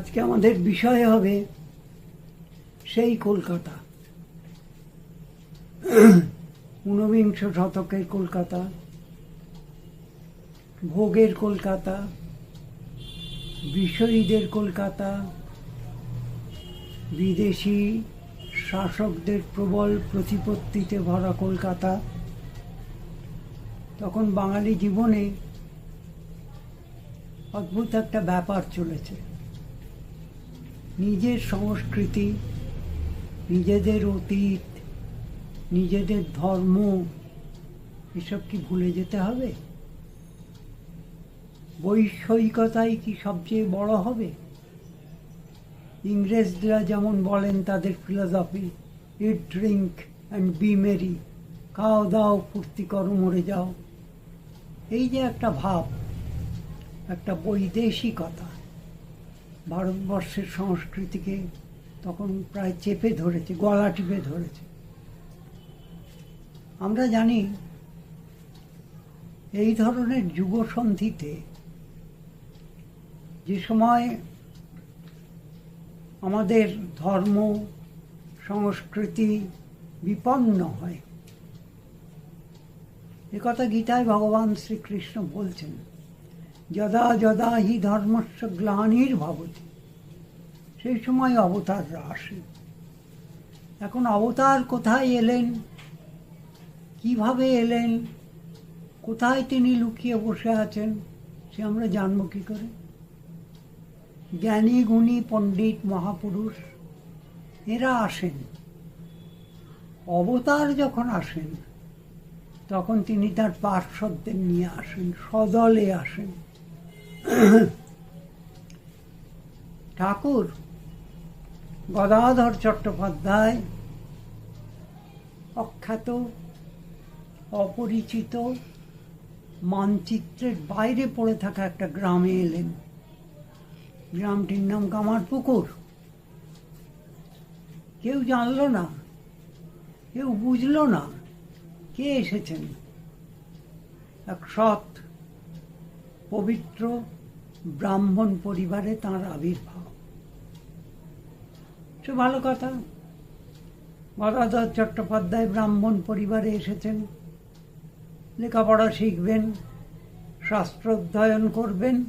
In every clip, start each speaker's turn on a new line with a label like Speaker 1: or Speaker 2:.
Speaker 1: আজকে আমাদের বিষয় হবে সেই কলকাতা। ঊনবিংশ শতকের কলকাতা, ভোগের কলকাতা বিষয়ীদের কলকাতা, বিদেশি শাসকদের প্রবল প্রতিপত্তিতে ভরা কলকাতা। তখন বাঙালি জীবনে অদ্ভুত একটা ব্যাপার চলেছে। নিজের সংস্কৃতি, নিজেদের অতীত, নিজেদের ধর্ম, এসব কি ভুলে যেতে হবে? বৈষয়িকতাই কি সবচেয়ে বড় হবে? ইংরেজরা যেমন বলেন তাদের philosophy eat drink and be merry খাও দাও, ফুর্তি করো, মরে যাও। এই যে একটা ভাব, একটা বৈদেশিকতা ভারতবর্ষের সংস্কৃতিকে তখন প্রায় চেপে ধরেছে, গলা টিপে ধরেছে। আমরা জানি এই ধরনের যুগসন্ধিতে যে সময় আমাদের ধর্ম, সংস্কৃতি বিপন্ন হয় একথা গীতায় ভগবান শ্রীকৃষ্ণ বলছেন। যদা যদা হি ধর্মস্ব গ্লানির ভবতি। সেই সময় অবতাররা আসেন এখন অবতার কোথায় এলেন? কীভাবে এলেন? কোথায় তিনি লুকিয়ে বসে আছেন? সে আমরা জানব কি করে? জ্ঞানী, গুণী, পণ্ডিত, মহাপুরুষ, এরা আসেন। অবতার যখন আসেন, তখন তিনি তার পার্শ্বদের নিয়ে আসেন, সদলে আসেন। ঠাকুর, গদাধর চট্টোপাধ্যায় অখ্যাত, অপরিচিত মানচিত্রের বাইরে পড়ে থাকা একটা গ্রামে এলেন। গ্রামটির নাম কামারপুকুর। কেউ জানলো না, কেউ বুঝলো না কে এসেছেন। এক সৎ পবিত্র ব্রাহ্মণ পরিবারে তাঁর আবির্ভাব। সে ভালো কথা। গদাধর চট্টোপাধ্যায় ব্রাহ্মণ পরিবারে এসেছেন। লেখাপড়া শিখবেন শাস্ত্র অধ্যয়ন করবেন,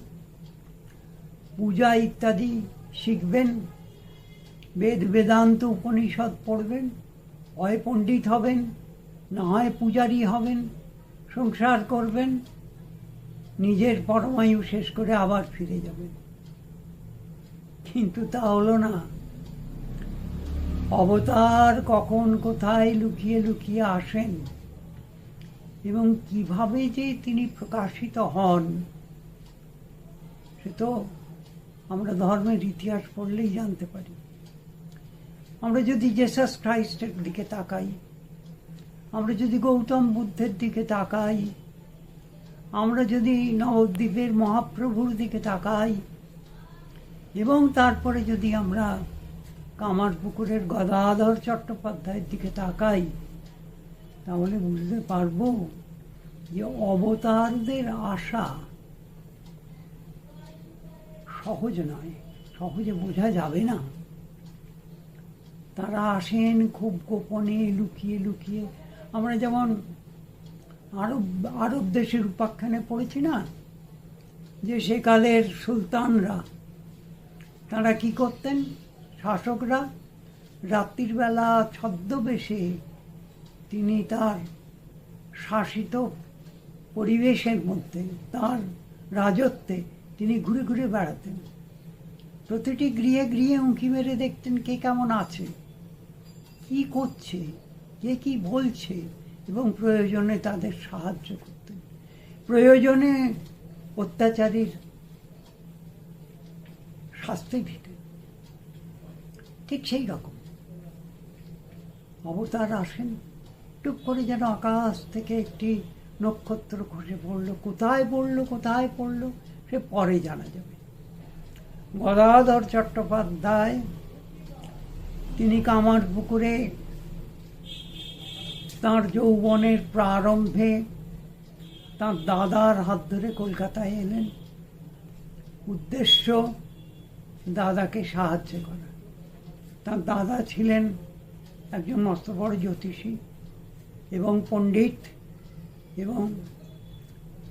Speaker 1: পূজা ইত্যাদি শিখবেন, বেদ বেদান্ত উপনিষদ পড়বেন হয় পণ্ডিত হবেন, না হয় পূজারি হবেন, সংসার করবেন নিজের পরমায়ু শেষ করে আবার ফিরে যাবেন কিন্তু তা হলো না। অবতার কখন কোথায় লুকিয়ে লুকিয়ে আসেন এবং কীভাবে যে তিনি প্রকাশিত হন, সে তো আমরা ধর্মের ইতিহাস পড়লেই জানতে পারি। আমরা যদি জেসাস খ্রাইস্টের দিকে তাকাই, আমরা যদি গৌতম বুদ্ধের দিকে তাকাই আমরা যদি নবদ্বীপের মহাপ্রভুর দিকে তাকাই, এবং তারপরে যদি আমরা কামারপুকুরের গদাধর চট্টোপাধ্যায়ের দিকে তাকাই, তাহলে বুঝতে পারব যে অবতারদের আশা সহজ নয়, সহজে বোঝা যাবে না। তারা আসেন খুব গোপনে লুকিয়ে লুকিয়ে। আমরা যেমন আরব আরব দেশের উপাখ্যানে পড়েছি না? যে সেকালের সুলতানরা, তারা কি করতেন? শাসকরা রাত্রির বেলা ছদ্মবেশে তিনি তার শাসিত পরিবেশের মধ্যে, তার রাজত্বে তিনি ঘুরে ঘুরে বেড়াতেন। প্রতিটি গৃহে গৃহে উঁকি মেরে দেখতেন কে কেমন আছে, কি করছে, কে কি বলছে। এবং প্রয়োজনে তাদের সাহায্য করতেন। প্রয়োজনে অত্যাচারীর শাস্তি দিতেন। ঠিক সেই রকম। অবতার আসেন। টুক করে যেন আকাশ থেকে একটি নক্ষত্র খসে পড়ল। কোথায় পড়ল কোথায় পড়ল, সে পরে জানা যাবে। গদাধর চট্টোপাধ্যায়, তিনি কামার পুকুরে তাঁর যৌবনের প্রারম্ভে তাঁর দাদার হাত ধরে কলকাতায় এলেন। উদ্দেশ্য, দাদাকে সাহায্য করা। তার দাদা ছিলেন একজন মস্ত বড় জ্যোতিষী এবং পণ্ডিত এবং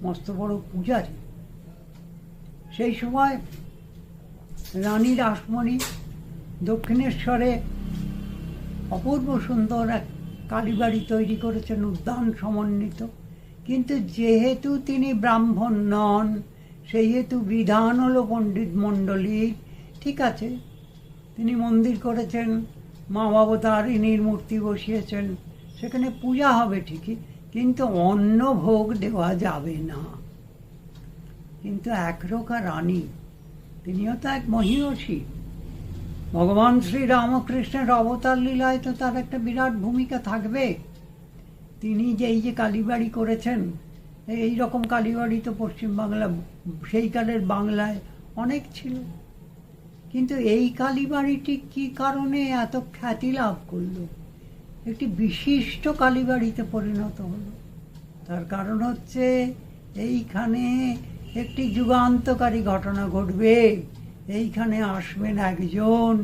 Speaker 1: মস্ত বড় পূজারী। সেই সময় রানী রাসমণি দক্ষিণেশ্বরে অপূর্ব সুন্দর এক কালীবাড়ি তৈরি করেছেন উদ্যান সমন্বিত। কিন্তু যেহেতু তিনি ব্রাহ্মণ নন, সেহেতু বিধান হলো পণ্ডিত মণ্ডলীর ঠিক আছে, তিনি মন্দির করেছেন, মা অবতারিণীর মূর্তি বসিয়েছেন, সেখানে পূজা হবে ঠিকই, কিন্তু অন্ন ভোগ দেওয়া যাবে না। কিন্তু একরোকা রানী, তিনিও তো এক মহিষী। ভগবান শ্রী রামকৃষ্ণের অবতার লীলায় তো তার একটা বিরাট ভূমিকা থাকবে। তিনি যে এই যে কালীবাড়ি করেছেন, এই রকম কালীবাড়ি তো পশ্চিমবাংলা সেই কালের বাংলায় অনেক ছিল। কিন্তু এই কালীবাড়িটি কি কারণে এত খ্যাতি লাভ করল? একটি বিশিষ্ট কালীবাড়িতে পরিণত হলো। তার কারণ হচ্ছে, এইখানে একটি যুগান্তকারী ঘটনা ঘটবে। এইখানে আসবেন একজন,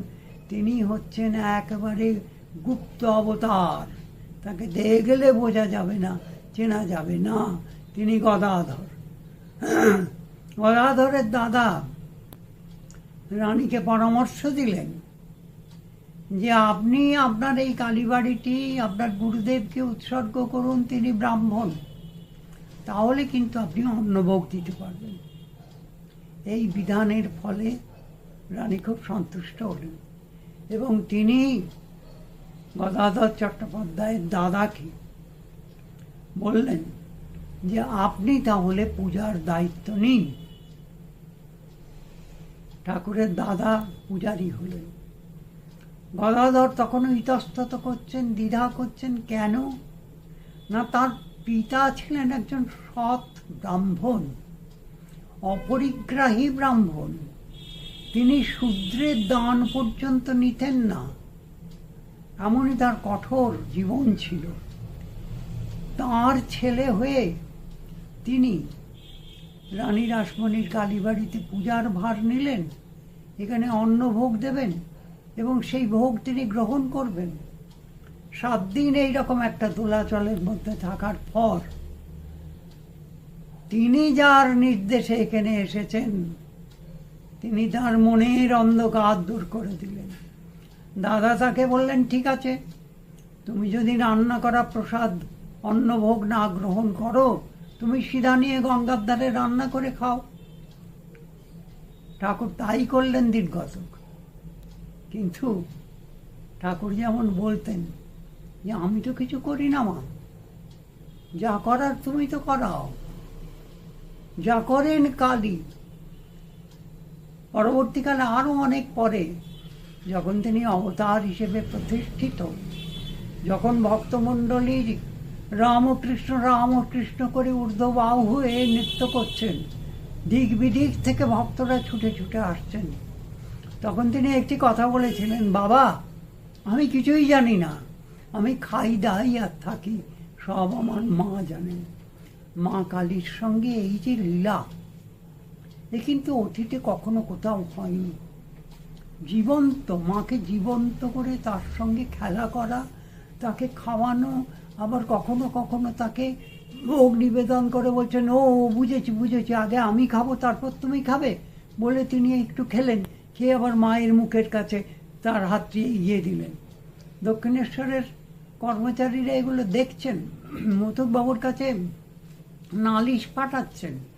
Speaker 1: তিনি হচ্ছেন একেবারে গুপ্ত অবতার। তাকে দেখলে বোঝা যাবে না, চেনা যাবে না, তিনি গদাধর। গদাধরের দাদা রানীকে পরামর্শ দিলেন যে আপনি আপনার এই কালীবাড়িটি, আপনার গুরুদেবকে উৎসর্গ করুন, তিনি ব্রাহ্মণ। তাহলে কিন্তু আপনি অন্নভোগ দিতে পারবেন। এই বিধানের ফলে রানী খুব সন্তুষ্ট হলেন। এবং তিনি গদাধর চট্টোপাধ্যায়ের দাদাকে বললেন যে, আপনি তাহলে পূজার দায়িত্ব নিন। ঠাকুরের দাদা পূজারী হলেন। গদাধর তখনও ইতস্তত করছেন, দ্বিধা করছেন, কেন? না, তার পিতা ছিলেন একজন সৎ ব্রাহ্মণ, অপরিগ্রাহী ব্রাহ্মণ। তিনি শূদ্রের দান পর্যন্ত নিতেন না। এমনই তার কঠোর জীবন ছিল। তার ছেলে হয়ে তিনি রানী রাসমণির কালীবাড়িতে পূজার ভার নিলেন, এখানে অন্ন ভোগ দেবেন এবং সেই ভোগ তিনি গ্রহণ করবেন। সাত দিন এইরকম একটা দোলাচলের মধ্যে থাকার পর তিনি যার নির্দেশে এখানে এসেছেন তিনি তার মনের অন্ধকার দূর করে দিলেন। দাদা তাকে বললেন, ঠিক আছে, তুমি যদি রান্না করা প্রসাদ, অন্নভোগ না গ্রহণ করো, তুমি সিধা নিয়ে গঙ্গার ধারে রান্না করে খাও। ঠাকুর তাই করলেন দীর্ঘতক কিন্তু ঠাকুর যেমন বলতেন যে, আমি তো কিছু করি না, মা। যা করার তুমি তো করাও। যা করেন কালী পরবর্তীকালে আরও অনেক পরে যখন তিনি অবতার হিসেবে প্রতিষ্ঠিত। যখন ভক্তমণ্ডলীর রামকৃষ্ণ রামকৃষ্ণ করে ঊর্ধ্ববাহু হয়ে নৃত্য করছেন, দিক বিদিক থেকে ভক্তরা ছুটে ছুটে আসছেন। তখন তিনি একটি কথা বলেছিলেন, বাবা, আমি কিছুই জানি না। আমি খাই দাই আর থাকি, সব আমার মা জানেন। মা কালীর সঙ্গে এই যে লীলা কিন্তু অতীতে কখনো কোথাও হয়নি। জীবন্ত, মাকে জীবন্ত করে তার সঙ্গে খেলা করা, তাকে খাওয়ানো, আবার কখনো কখনো তাকে ভোগ নিবেদন করে বলছেন, ও, বুঝেছি বুঝেছি, আগে আমি খাব, তারপর তুমি খাবে। বলে তিনি একটু খেলেন, খেয়ে আবার মায়ের মুখের কাছে তার হাতটি ইয়ে দিলেন। দক্ষিণেশ্বরের কর্মচারীরা এগুলো দেখছেন মতুকবাবুর কাছে নালিশ পাঠাচ্ছেন।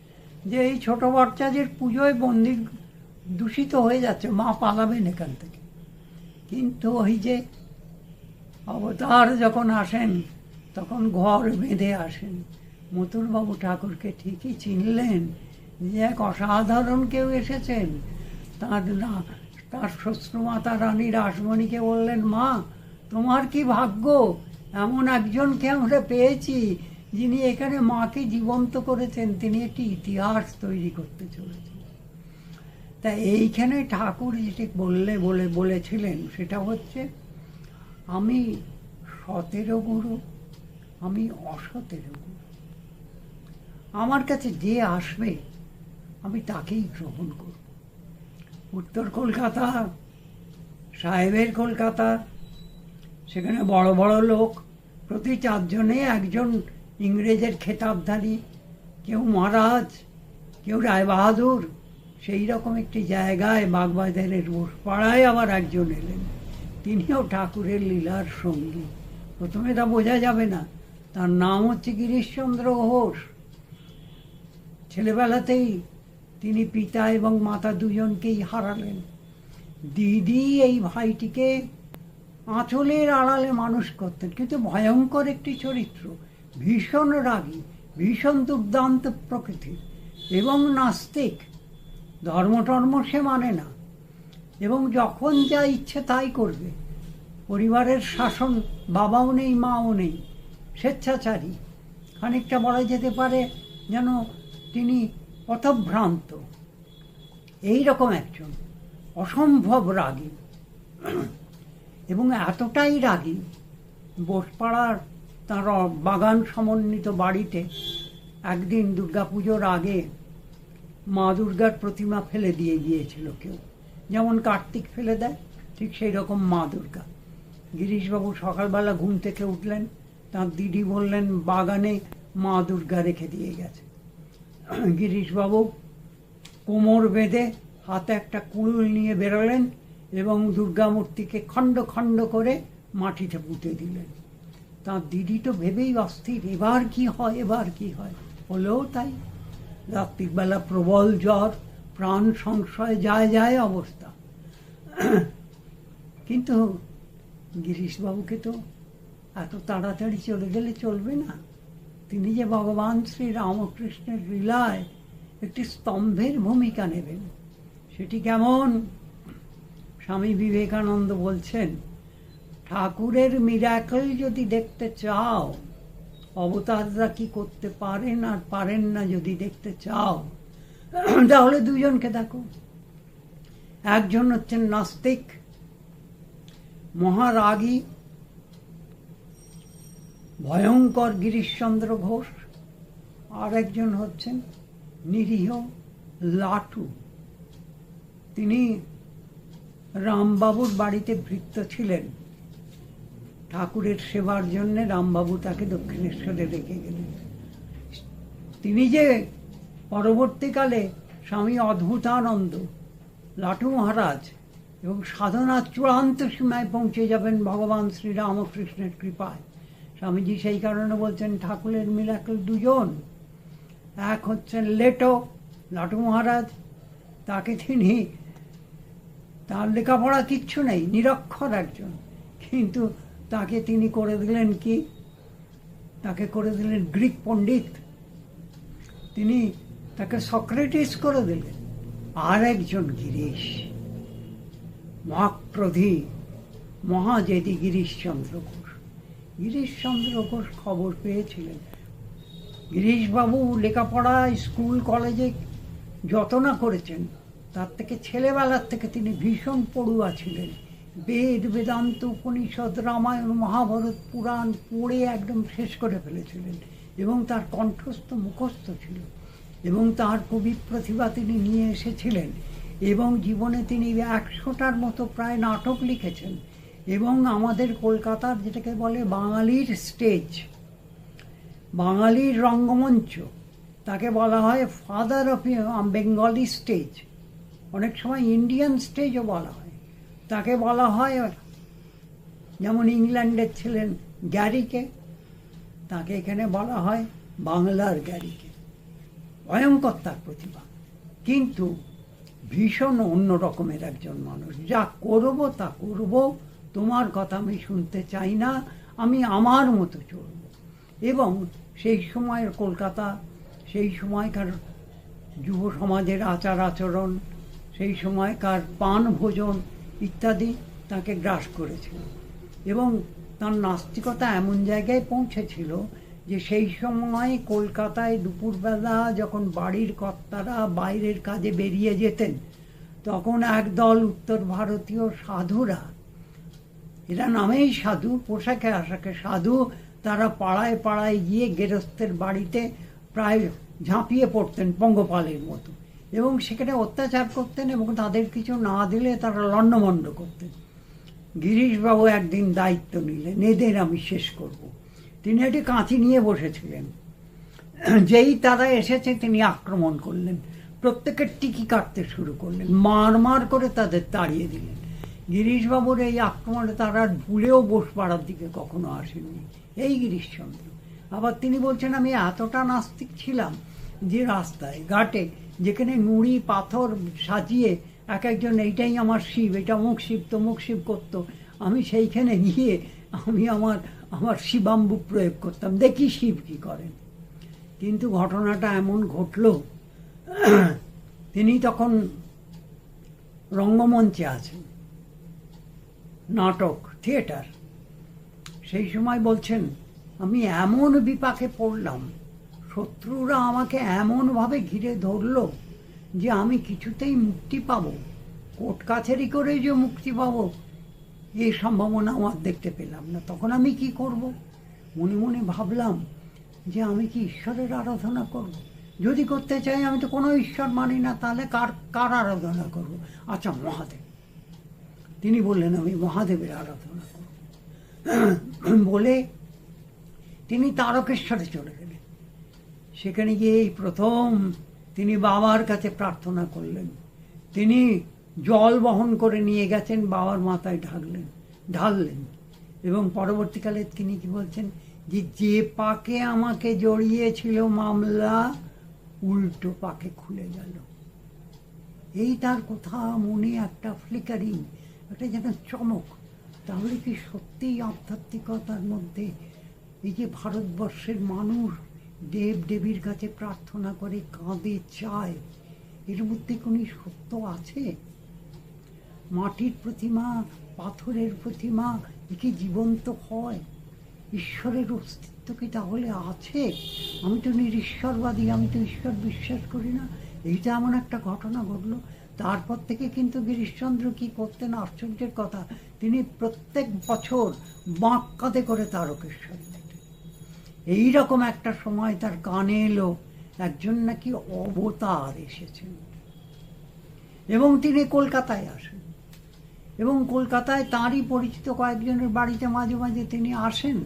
Speaker 1: যে এই ছোট বাচ্চাদের পুজোয় মন্দির দূষিত হয়ে যাচ্ছে, মা পালাবেন এখান থেকে। কিন্তু ওই যে অবতার যখন আসেন, তখন ঘর বেঁধে আসেন। মথুরবাবু ঠাকুরকে ঠিকই চিনলেন যে এক অসাধারণ কেউ এসেছেন। তার না, তার শ্বশ্রুমাতা রানী রাসমণিকে বললেন, মা, তোমার কি ভাগ্য? এমন একজনকে আমরা পেয়েছি যিনি এখানে মাকে জীবন্ত করেছেন, তিনি একটি ইতিহাস তৈরি করতে চলেছেন। তা এইখানে ঠাকুর যেটি বললে, বলে, বলেছিলেন, সেটা হচ্ছে, আমি সতেরো গুরু, আমি অসতেরো গুরু। আমার কাছে যে আসবে, আমি তাকেই গ্রহণ করব। উত্তর কলকাতা, সাহেবের কলকাতা, সেখানে বড় বড় লোক, প্রতি চারজনে একজন ইংরেজের খেতাবধারী, কেউ মহারাজ, কেউ রায়বাহাদুর, সেই রকম একটি জায়গায় বাগবাজারের পাড়ায় আবার একজন এলেন। তিনিও ঠাকুরের লীলার সঙ্গী। প্রথমে তা বোঝা যাবে না, তার নাম হচ্ছে গিরিশচন্দ্র ঘোষ। ছেলেবেলাতেই তিনি পিতা এবং মাতা দুজনকেই হারালেন। দিদি এই ভাইটিকে আঁচলের আড়ালে মানুষ করতেন, কিন্তু ভয়ঙ্কর একটি চরিত্র। ভীষণ রাগী, ভীষণ দুর্দান্ত প্রকৃতির এবং নাস্তিক। ধর্ম টর্ম সে মানে না। এবং যখন যা ইচ্ছে তাই করবে। পরিবারের শাসন, বাবাও নেই, মাও নেই, স্বেচ্ছাচারী। খানিকটা বলা যেতে পারে যেন তিনি পথভ্রান্ত। এই রকম একজন, অসম্ভব রাগী। এবং এতটাই রাগী, বোসপাড়ার তার বাগান সমন্বিত বাড়িতে একদিন দুর্গাপুজোর আগে মা দুর্গার প্রতিমা ফেলে দিয়ে গিয়েছিল কেউ। যেমন কার্তিক ফেলে দেয়, ঠিক সেই রকম মা দুর্গা। গিরিশবাবু সকালবেলা ঘুম থেকে উঠলেন, তার দিদি বললেন, বাগানে মা দুর্গা রেখে দিয়ে গেছে। গিরিশবাবু কোমর বেঁধে হাতে একটা কুড়ুল নিয়ে বেরোলেন এবং দুর্গা মূর্তিকে খণ্ড খণ্ড করে মাটিতে পুঁতে দিলেন। তার দিদি তো ভেবেই অস্থির, এবার কি হয়, এবার কি হয়? হলেও তাই। রাত্রিবেলা প্রবল জ্বর, প্রাণ সংশয় যায় যায় অবস্থা। কিন্তু গিরিশবাবুকে তো এত তাড়াতাড়ি চলে গেলে চলবে না। তিনি যে ভগবান শ্রী রামকৃষ্ণের লীলায় একটি স্তম্ভের ভূমিকা নেবেন, সেটি কেমন? স্বামী বিবেকানন্দ বলছেন ঠাকুরের মিরাকল যদি দেখতে চাও, অবতাররা কি করতে পারেন আর পারেন না যদি দেখতে চাও, তাহলে দুজনকে দেখো। একজন হচ্ছেন নাস্তিক, মহারাগী, ভয়ঙ্কর গিরিশচন্দ্র ঘোষ আর একজন হচ্ছেন নিরীহ লাটু। তিনি রামবাবুর বাড়িতে ভৃত্য ছিলেন। ঠাকুরের সেবার জন্যে রামবাবু তাকে দক্ষিণেশ্বরে রেখে গেলেন। তিনি যে পরবর্তীকালে স্বামী অদ্ভুতানন্দ, লাটু মহারাজ এবং সাধনার চূড়ান্ত সীমায় পৌঁছে যাবেন ভগবান শ্রীরামকৃষ্ণের কৃপায়। স্বামীজি সেই কারণে বলছেন, ঠাকুরের মিলাকল দুজন, এক হচ্ছেন লেটো, লাটু মহারাজ, তাকে তিনি, তার লেখাপড়া কিচ্ছু নেই, নিরক্ষর একজন। কিন্তু তাকে তিনি করে দিলেন কি? তাকে করে দিলেন গ্রিক পণ্ডিত। তিনি তাকে সক্রেটিস করে দিলেন। আর একজন গিরিশ মহাক্রধি মহাজেদি গিরিশচন্দ্র ঘোষ। গিরিশচন্দ্র ঘোষ খবর পেয়েছিলেন। গিরিশবাবু লেখাপড়া, স্কুল, কলেজে যত না করেছেন, তার থেকে ছেলেবেলার থেকে তিনি ভীষণ পড়ুয়া ছিলেন। বেদ বেদান্ত উপনিষদ, রামায়ণ, মহাভারত পুরাণ পড়ে একদম শেষ করে ফেলেছিলেন এবং তার কণ্ঠস্থ মুখস্থ ছিল এবং তার কবি প্রতিভা তিনি নিয়ে এসেছিলেন এবং জীবনে তিনি একশোটার মতো প্রায় নাটক লিখেছেন এবং আমাদের কলকাতার যেটাকে বলে বাঙালির স্টেজ, বাঙালির রঙ্গমঞ্চ, তাকে বলা হয় ফাদার অফ বেঙ্গলি স্টেজ। অনেক সময় ইন্ডিয়ান স্টেজও বলা হয়। তাকে বলা হয় যেমন ইংল্যান্ডের ছিলেন গ্যারিকে, তাকে এখানে বলা হয় বাংলার গ্যারিকে। ভয়ঙ্কর তার প্রতিভা। কিন্তু ভীষণ অন্য রকমের একজন মানুষ। যা করব তা করব, তোমার কথা আমি শুনতে চাই না, আমি আমার মতো চলব। এবং সেই সময়ের কলকাতা, সেই সময়কার যুব সমাজের আচার আচরণ, সেই সময়কার পান ভোজন ইত্যাদি তাকে গ্রাস করেছিল। এবং তার নাস্তিকতা এমন জায়গায় পৌঁছেছিল যে সেই সময় কলকাতায় দুপুরবেলা যখন বাড়ির কর্তারা বাইরের কাজে বেরিয়ে যেতেন, তখন একদল উত্তর ভারতীয় সাধুরা, এরা নামেই সাধু, পোশাকে আশাকে সাধু, তারা পাড়ায় পাড়ায় গিয়ে গেরস্থের বাড়িতে প্রায় ঝাঁপিয়ে পড়তেন পঙ্গপালের মতো। এবং সেখানে অত্যাচার করতেন এবং তাদের কিছু না দিলে তারা লণ্ডভণ্ড করতেন। গিরিশবাবু একদিন দায়িত্ব নিলেন এদের আমি শেষ করব। তিনি একটি কাঁচি নিয়ে বসেছিলেন। যেই তারা এসেছে, তিনি আক্রমণ করলেন। প্রত্যেকের টিকি কাটতে শুরু করলেন, মার মার করে তাদের তাড়িয়ে দিলেন। গিরিশবাবুর এই আক্রমণে তারা ভুলেও বোস পাড়ার দিকে কখনো আসেননি। এই গিরিশচন্দ্র। আবার তিনি বলছেন, আমি এতটা নাস্তিক ছিলাম যে রাস্তায়, ঘাটে যেখানে নুড়ি, পাথর সাজিয়ে এক একজন, এইটাই আমার শিব, এটা অমুক শিব, তমুক শিব করতো। আমি সেইখানে গিয়ে আমি আমার আমার শিবাম্বু প্রয়োগ করতাম। দেখি শিব কি করেন। কিন্তু ঘটনাটা এমন ঘটলো, তিনি তখন রঙ্গমঞ্চে আছেন, নাটক, থিয়েটার। সেই সময় বলছেন, আমি এমন বিপাকে পড়লাম শত্রুরা আমাকে এমনভাবে ঘিরে ধরলো যে আমি কিছুতেই মুক্তি পাবো। কোর্ট কাছারি করে যে মুক্তি পাব এই সম্ভাবনা আমার দেখতে পেলাম না। তখন আমি কি করব? মনে মনে ভাবলাম যে আমি কি ঈশ্বরের আরাধনা করব। যদি করতে চাই, আমি তো কোনো ঈশ্বর মানি না, তাহলে কার কার আরাধনা করব? আচ্ছা মহাদেব। তিনি বললেন, আমি মহাদেবের আরাধনা করব। বলে তিনি তারকেশ্বরে চলে সেখানে গিয়ে এই প্রথম তিনি বাবার কাছে প্রার্থনা করলেন। তিনি জল বহন করে নিয়ে গেছেন, বাবার মাথায় ঢাকলেন, ঢাললেন। এবং পরবর্তীকালে তিনি কি বলছেন যে যে পাকে আমাকে জড়িয়েছিল মামলা, উল্টো পাকে খুলে গেল। এই তার কোথা মনে একটা ফ্লিকারিং একটা যেন চমক। তাহলে কি সত্যিই আধ্যাত্মিকতার মধ্যে এই যে ভারতবর্ষের মানুষ দেব দেবীর কাছে প্রার্থনা করে কাঁদে, চায়। এর মধ্যে কোনো সত্য আছে? মাটির প্রতিমা, পাথরের প্রতিমা, এ কি জীবন্ত হয়? ঈশ্বরের অস্তিত্ব কি তাহলে আছে? আমি তো নিরীশ্বরবাদী, আমি তো ঈশ্বর বিশ্বাস করি না। এইটা এমন একটা ঘটনা ঘটলো। তারপর থেকে কিন্তু গিরিশচন্দ্র কি করতেন? আশ্চর্যের কথা, তিনি প্রত্যেক বছর বাঁক কাঁধে করে তারকেশ্বর। যেতেন এইরকম একটা সময় তার কানে এলো, একজন নাকি অবতার এসেছেন। এবং তিনি কলকাতায় আসেন। এবং কলকাতায় তাঁরই পরিচিত কয়েকজনের বাড়িতে মাঝে মাঝে তিনি আসেন।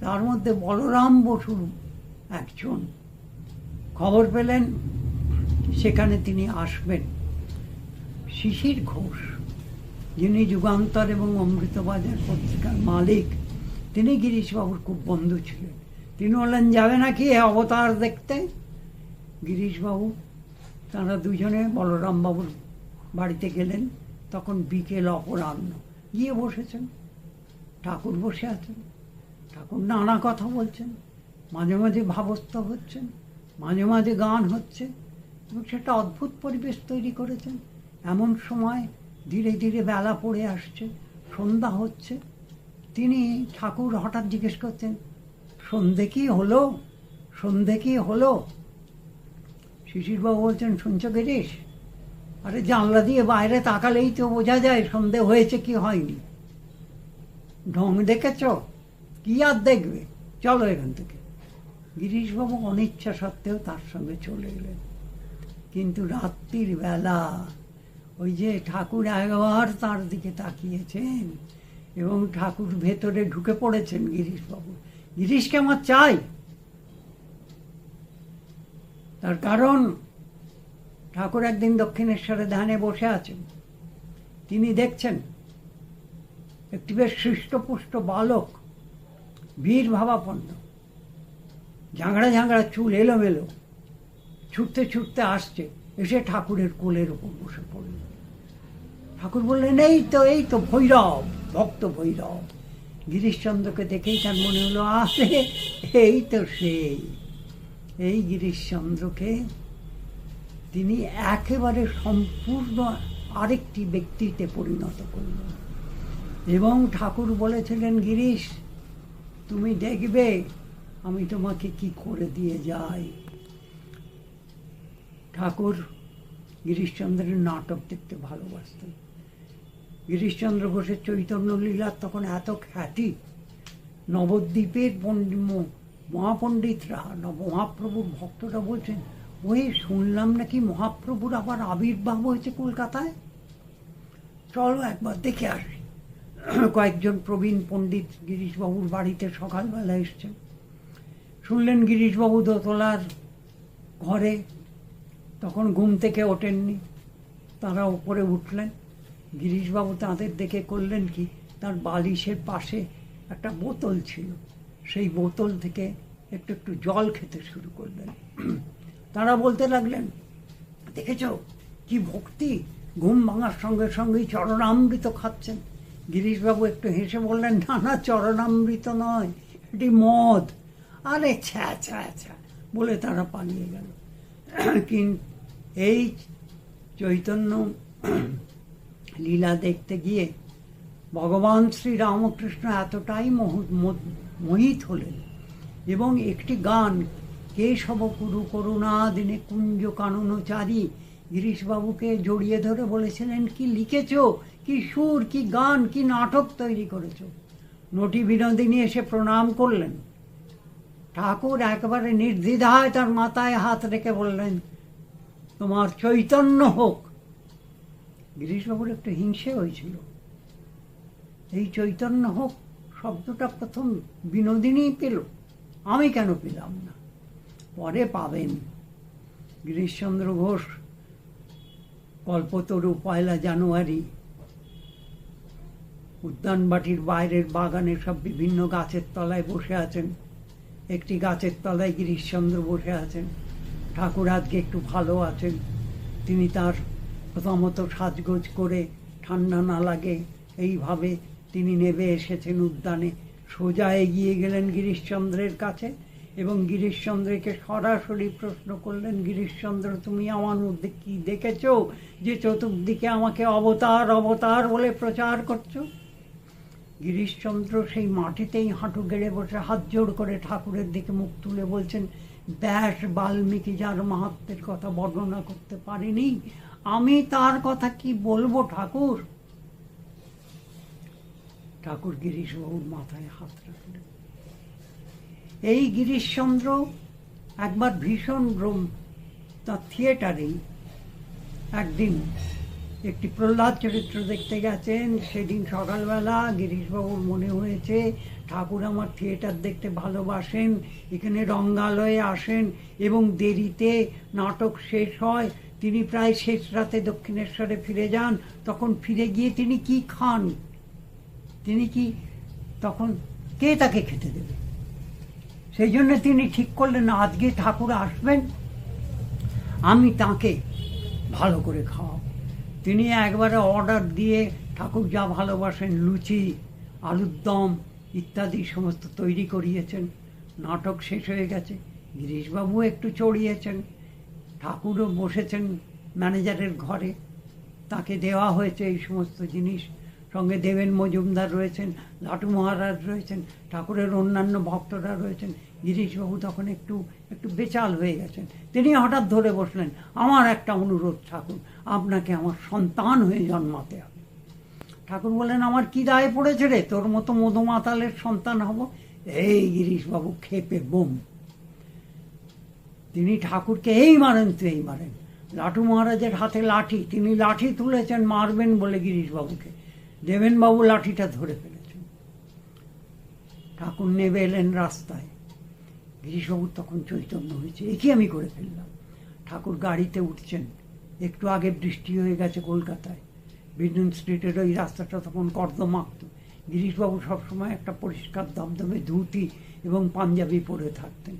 Speaker 1: তার মধ্যে বলরাম বসুর একজন। খবর পেলেন, সেখানে তিনি আসবেন। শিশির ঘোষ, যিনি যুগান্তর এবং অমৃতবাজার পত্রিকার মালিক। তিনি গিরিশবাবুর খুব বন্ধু ছিলেন। তিনি বললেন, যাবে নাকি অবতার দেখতে? গিরিশবাবু তারা দুজনে বলরামবাবুর বাড়িতে গেলেন। তখন বিকেল অপরাহ্ন। গিয়ে বসেছেন। ঠাকুর বসে আছেন। ঠাকুর নানা কথা বলছেন। মাঝে মাঝে ভাবস্থ হচ্ছেন। মাঝে মাঝে গান হচ্ছে। এবং সেটা অদ্ভুত পরিবেশ তৈরি করেছেন। এমন সময় ধীরে ধীরে বেলা পড়ে আসছে। সন্ধ্যা হচ্ছে। তিনি ঠাকুর হঠাৎ জিজ্ঞেস করছেন, সন্ধে কি হলো? সন্ধে কি হলো? শিশিরবাবু বলছেন, শুনছ গেছিস আরে জানলা দিয়ে বাইরে তাকালেই তো বোঝা যায় সন্ধে হয়েছে কি হয়নি। ঢং দেখেছ? কি আর দেখবে? চলো এখান থেকে। গিরিশবাবু অনিচ্ছা সত্ত্বেও তার সঙ্গে চলে এলেন। কিন্তু রাত্রির বেলা ওই যে ঠাকুর একবার তার দিকে তাকিয়েছেন এবং ঠাকুর ভেতরে ঢুকে পড়েছেন গিরিশবাবু। গিরিশকে আমার চাই। তার কারণ, ঠাকুর একদিন দক্ষিণেশ্বরে ধ্যানে বসে আছেন। তিনি দেখছেন, একটি বেশ হৃষ্টপুষ্ট বালক, বীর ভাবাপন্ন। ঝাঁকড়া ঝাঁকড়া চুল এলোমেলো, ছুটতে ছুটতে আসছে, এসে ঠাকুরের কোলের উপর বসে পড়ল। ঠাকুর বললেন, এই তো এই তো, ভৈরব। ভক্ত ভৈরব। গিরিশচন্দ্রকে দেখেই তার মনে হলো আরে এই তো সেই। এই গিরিশচন্দ্রকে তিনি একেবারে সম্পূর্ণ আরেকটি ব্যক্তিতে পরিণত করলেন। এবং ঠাকুর বলেছিলেন, গিরিশ, তুমি দেখবে, আমি তোমাকে কি করে দিয়ে যাই? ঠাকুর গিরিশচন্দ্রের নাটক দেখতে ভালোবাসতেন। গিরিশচন্দ্র ঘোষের চৈতন্য লীলার তখন এত খ্যাতি। নবদ্বীপের পণ্ডিত মহাপণ্ডিতরা, নব- মহাপ্রভুর ভক্তরা বলছেন ওই শুনলাম নাকি মহাপ্রভুর আবার আবির্ভাব হয়েছে কলকাতায়? চলো একবার দেখে আসি। কয়েকজন প্রবীণ পণ্ডিত গিরিশবাবুর বাড়িতে সকালবেলা এসছেন। শুনলেন গিরিশবাবু দোতলার ঘরে, তখন ঘুম থেকে ওঠেননি। তারা উপরে উঠলেন। গিরিশবাবু তাদের দেখে করলেন কি? তার বালিশের পাশে একটা বোতল ছিল। সেই বোতল থেকে একটু একটু জল খেতে শুরু করলেন। তারা বলতে লাগলেন, দেখেছ কি ভক্তি? ঘুম ভাঙার সঙ্গে সঙ্গেই চরণামৃত খাচ্ছেন। গিরিশবাবু একটু হেসে বললেন, না না, চরণামৃত নয়, এটি মদ। আরে, ছ্যা ছ্যা ছ্যা, বলে তারা পালিয়ে গেল। কিন্তু এই চৈতন্য লীলা দেখতে গিয়ে ভগবান শ্রী রামকৃষ্ণ এতটাই মোহিত হলেন এবং একটি গান, কেশব কুরু করুণা দিনে কুঞ্জ কাননচারী গিরিশবাবুকে জড়িয়ে ধরে বলেছিলেন, কি লিখেছ? কি সুর? কি গান? কি নাটক তৈরি করেছ? নটি বিনোদিনী এসে প্রণাম করলেন। ঠাকুর একবারে নির্দ্বিধায় তার মাথায় হাত রেখে বললেন, তোমার চৈতন্য হোক গিরিশবাবুর একটা হিংসে হয়েছিল। এই চৈতন্য হোক, শব্দটা প্রথম বিনোদিনী পেল। আমি কেন পেলাম না? পরে পাবেন। গিরিশচন্দ্র ঘোষ, কল্পতরু পয়লা জানুয়ারি। উদ্যানবাটির বাইরের বাগানে সব বিভিন্ন গাছের তলায় বসে আছেন। একটি গাছের তলায় গিরিশচন্দ্র বসে আছেন। ঠাকুর আজকে একটু ভালো আছেন। তিনি তার প্রথমত সাজগোজ করে ঠান্ডা না লাগে, এইভাবে তিনি নেবে এসেছেন উদ্যানে। সোজা এগিয়ে গেলেন গিরিশচন্দ্রের কাছে এবং গিরিশচন্দ্রকে সরাসরি প্রশ্ন করলেন, গিরিশচন্দ্র, তুমি আমার মধ্যে কি দেখেছ যে চতুর্দিকে আমাকে অবতার অবতার বলে প্রচার করছ? গিরিশচন্দ্র সেই মাটিতেই হাঁটু গেড়ে বসে হাত জোড় করে ঠাকুরের দিকে মুখ তুলে বলছেন ব্যাস, বাল্মীকি যার মাহাত্মের কথা বর্ণনা করতে পারিনি, আমি তার কথা কি বলব ঠাকুর? ঠাকুর গিরিশবাবুর মাথায় হাত রাখলেন। এই গিরিশচন্দ্র একবার ভীষণ রোম তার থিয়েটারেই একদিন একটি প্রহ্লাদ চরিত্র দেখতে গেছেন। সেদিন সকালবেলা গিরিশবাবুর মনে হয়েছে ঠাকুর আমার থিয়েটার দেখতে ভালোবাসেন, এখানে রঙ্গালয়ে আসেন এবং দেরিতে নাটক শেষ হয়। তিনি প্রায় শেষ রাতে দক্ষিণেশ্বরে ফিরে যান। তখন ফিরে গিয়ে তিনি কি খান? তিনি কি তখন কে তাকে খেতে দেবে? সেই জন্য তিনি ঠিক করলেন, আজকে ঠাকুর আসবেন, আমি তাকে ভালো করে খাওয়াব। তিনি একবারে অর্ডার দিয়ে ঠাকুর যা ভালোবাসেন, লুচি আলুর দম ইত্যাদি সমস্ত তৈরি করিয়েছেন। নাটক শেষ হয়ে গেছে। গিরিশবাবু একটু চড়িয়েছেন। ঠাকুরও বসেছেন ম্যানেজারের ঘরে। তাকে দেওয়া হয়েছে এই সমস্ত জিনিস। সঙ্গে দেবেন মজুমদার রয়েছেন, লাটু মহারাজ রয়েছেন, ঠাকুরের অন্যান্য ভক্তরা রয়েছেন। গিরিশবাবু তখন একটু একটু বেচাল হয়ে গেছেন। তিনি হঠাৎ ধরে বসলেন, আমার একটা অনুরোধ ঠাকুর, আপনাকে আমার সন্তান হয়ে জন্মাতে হবে। ঠাকুর বললেন, আমার কি দায়ে পড়েছে রে? তোর মতো মধুমাতালের সন্তান হব? এই গিরিশবাবু, খেপে বোম। তিনি ঠাকুরকে এই মারেন তো এই মারেন লাটু মহারাজের হাতে লাঠি, তিনি লাঠি তুলেছেন, মারবেন বলে গিরিশবাবুকে। দেবেনবাবু লাঠিটা ধরে ফেলেছেন। ঠাকুর নেবে এলেন রাস্তায়। গিরিশবাবুর তখন চৈতন্য হয়েছে। একই আমি করে ফেললাম। ঠাকুর গাড়িতে উঠছেন। একটু আগে বৃষ্টি হয়ে গেছে কলকাতায়। বিডন স্ট্রিটের ওই রাস্তাটা তখন কর্দমাক্ত। গিরিশবাবু সবসময় একটা পরিষ্কার দমদমে ধুতি এবং পাঞ্জাবি পরে থাকতেন।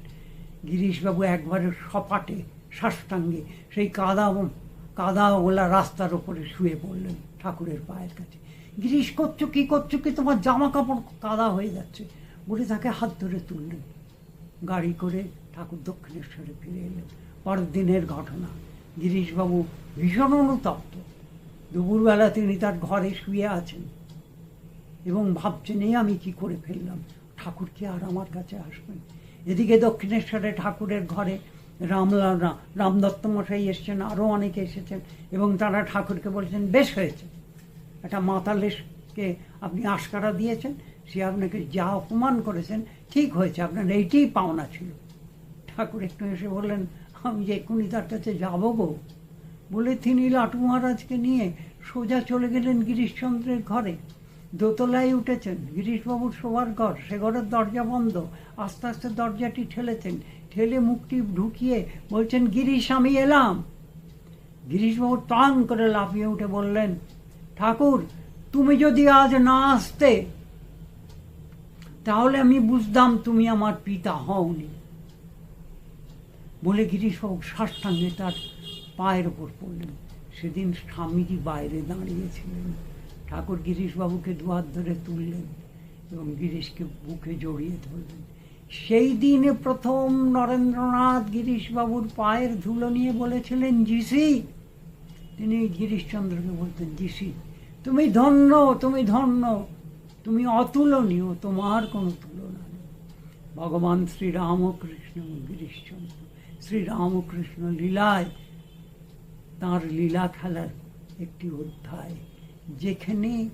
Speaker 1: গিরিশবাবু একবারে সপাটে, সাষ্টাঙ্গে সেই কাদা কাদা ওলা রাস্তার ওপরে শুয়ে পড়লেন ঠাকুরের পায়ের কাছে। গিরিশ, করছ কী, করছ কি? তোমার জামা কাপড় কাদা হয়ে যাচ্ছে। বলে তাকে হাত ধরে তুললেন। গাড়ি করে ঠাকুর দক্ষিণেশ্বরে ফিরে এলেন। পরের দিনের ঘটনা। গিরিশবাবু ভীষণ অনুতপ্ত। দুপুরবেলা তিনি তার ঘরে শুয়ে আছেন এবং ভাবছেন এই আমি কি করে ফেললাম? ঠাকুর কি আর আমার কাছে আসবেন? এদিকে দক্ষিণেশ্বরে ঠাকুরের ঘরে রামলা রামদত্ত মশাই এসছেন আরও অনেকে এসেছেন এবং তারা ঠাকুরকে বলছেন, বেশ হয়েছে। একটা মাতালেশকে আপনি আশকারা দিয়েছেন, সে আপনাকে যা অপমান করেছেন, ঠিক হয়েছে। আপনার এইটাই পাওনা ছিল। ঠাকুর একটু এসে বললেন, আমি যে এক্ষুনি তার কাছে যাব গো বলে তিনি লাটু মহারাজকে নিয়ে সোজা চলে গেলেন গিরিশচন্দ্রের ঘরে। দোতলায় উঠেছেন। গিরিশবাবুর শোবার ঘর, সে ঘরের দরজা বন্ধ। আস্তে আস্তে দরজাটি ঠেলেছেন। ঠেলে মুখটি ঢুকিয়ে বলছেন, গিরিশ, আমি এলাম। গিরিশবাবু টান করে লাফিয়ে উঠে বললেন, ঠাকুর, তুমি যদি আজ না আসতে, তাহলে আমি বুঝতাম তুমি আমার পিতা হওনি। বলে গিরিশবাবু সাষ্টাঙ্গে তার পায়ের ওপর পড়লেন। সেদিন স্বামীজি বাইরে দাঁড়িয়েছিলেন। ঠাকুর গিরিশবাবুকে দুহাত ধরে তুললেন এবং গিরিশকে বুকে জড়িয়ে ধরলেন। সেই দিনে প্রথম নরেন্দ্রনাথ গিরিশবাবুর পায়ের ধুলো নিয়ে বলেছিলেন জিসি তিনি গিরিশচন্দ্রকে বলতেন জিসি তুমি ধন্য তুমি ধন্য, তুমি অতুলনীয়, তোমার কোনো তুলনা নেই। ভগবান শ্রীরামকৃষ্ণ গিরিশচন্দ্র শ্রীরামকৃষ্ণ লীলায় তার লীলা খেলার একটি অধ্যায়, যেখানে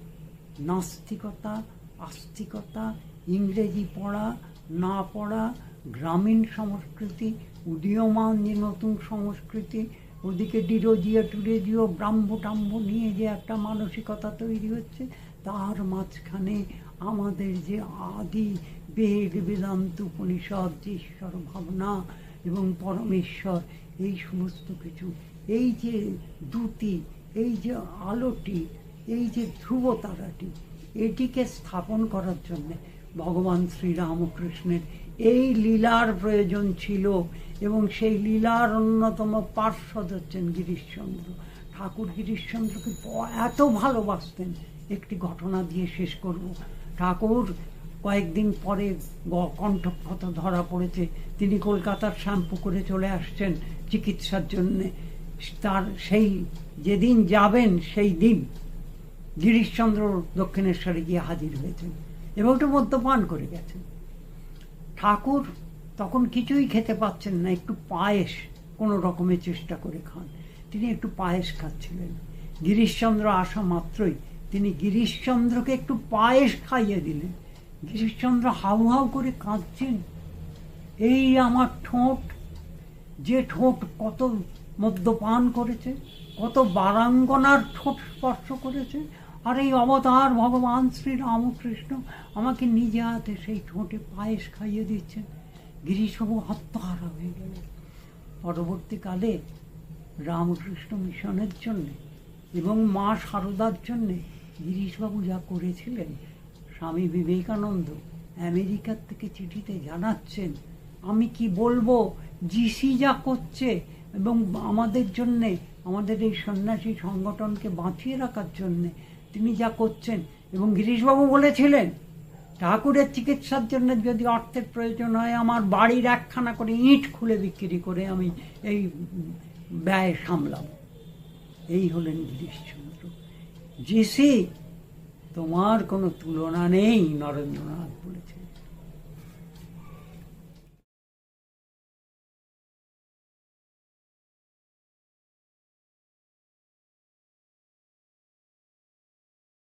Speaker 1: নাস্তিকতা, আস্তিকতা, ইংরেজি পড়া, না পড়া, গ্রামীণ সংস্কৃতি, উদীয়মান যে নতুন সংস্কৃতি, ওদিকে ডিরোজিয়া টুরেজিও ব্রাহ্ম টাম্ভ নিয়ে যে একটা মানসিকতা তৈরি হচ্ছে, তার মাঝখানে আমাদের যে আদি বেদ, বেদান্ত, উপনিষদ যে ঈশ্বর, ভাবনা এবং পরমেশ্বর, এই সমস্ত কিছু এই যে দ্যুতি এই যে আলোটি, এই যে ধ্রুব তারাটি এটিকে স্থাপন করার জন্যে ভগবান শ্রীরামকৃষ্ণের এই লীলার প্রয়োজন ছিল এবং সেই লীলার অন্যতম পার্শ্বদ হচ্ছেন গিরিশচন্দ্র। ঠাকুর গিরিশচন্দ্রকে এত ভালোবাসতেন, একটি ঘটনা দিয়ে শেষ করব। ঠাকুর কয়েকদিন পরে কণ্ঠক্ষত ধরা পড়েছে। তিনি কলকাতার শ্যাম্পু করে চলে আসছেন চিকিৎসার জন্যে। তার সেই যেদিন যাবেন, সেই দিন গিরিশচন্দ্র দক্ষিণেশ্বরে গিয়ে হাজির হয়েছেন এবং একটু মদ্যপান করে গেছেন। ঠাকুর তখন কিছুই খেতে পাচ্ছেন না, একটু পায়েস কোনো রকমের চেষ্টা করে খান। তিনি একটু পায়েস খাচ্ছিলেন। গিরিশচন্দ্র আসা মাত্রই তিনি গিরিশচন্দ্রকে একটু পায়েস খাইয়ে দিলেন। গিরিশচন্দ্র হাউ হাউ করে কাঁদছেন। এই আমার ঠোঁট, যে ঠোঁট কত মদ্যপান করেছে, কত বারাঙ্গনার ঠোঁট স্পর্শ করেছে, আর এই অবতার ভগবান শ্রী রামকৃষ্ণ আমাকে নিজে হাতে সেই ঠোঁটে পায়েস খাইয়ে দিচ্ছেন গিরিশবাবু হত্যাহারা হয়ে গেলেন। পরবর্তীকালে রামকৃষ্ণ মিশনের জন্যে এবং মা সারদার জন্যে গিরিশবাবু যা করেছিলেন, স্বামী বিবেকানন্দ আমেরিকার থেকে চিঠিতে জানাচ্ছেন, আমি কি বলব, জিসি যা করছে এবং আমাদের জন্যে, আমাদের এই সন্ন্যাসী সংগঠনকে বাঁচিয়ে রাখার জন্যে তিনি যা করছেন, এবং গিরিশবাবু বলেছিলেন, ঠাকুরের চিকিৎসার জন্য যদি অর্থের প্রয়োজন হয়, আমার বাড়ির একখানা করে ইট খুলে বিক্রি করে আমি এই ব্যয় সামলাম এই হলেন গিরিশচন্দ্র। জিসি তোমার কোনো তুলনা নেই, নরেন্দ্রনাথ বলেছেন।